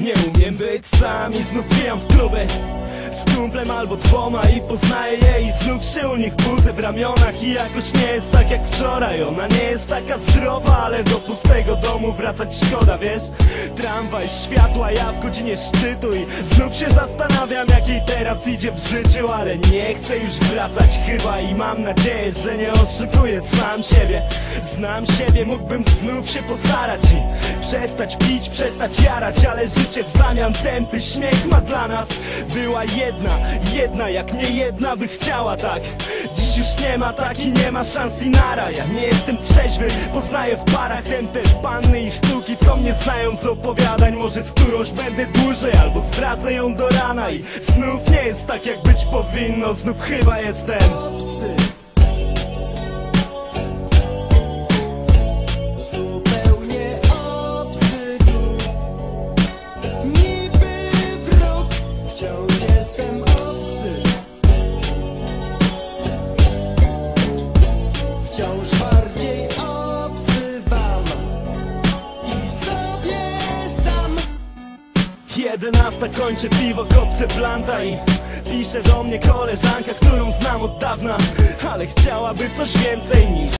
Nie umiem być sam i znów pijam w kluby Z kumplem albo dwoma i poznaję je I znów się u nich budzę w ramionach I jakoś nie jest tak jak wczoraj. Ona nie jest taka zdrowa, ale do pustego domu wracać szkoda, wiesz? Tramwaj, światła, ja w godzinie szczytu I znów się zastanawiam jak jej teraz idzie w życiu Ale nie chcę już wracać chyba I mam nadzieję, że nie oszukuję sam siebie. Znam siebie, mógłbym znów się postarać I przestać pić, przestać jarać Ale życie w zamian tępy śmiech ma dla nas. Była jedna, jedna jak nie jedna by chciała tak. Dziś już nie ma tak i nie ma szans i nara. Ja nie jestem trzeźwy, poznaję w parach tępe panny i sztuki Co mnie znają z opowiadań. Może z którąś będę dłużej albo stracę ją do rana. I znów nie jest tak jak być powinno. Znów chyba jestem. Obcy Wciąż bardziej obcy wam I sobie sam. Jedenasta kończę piwo, kopce planta i Pisze do mnie koleżanka, którą znam od dawna Ale chciałaby coś więcej niż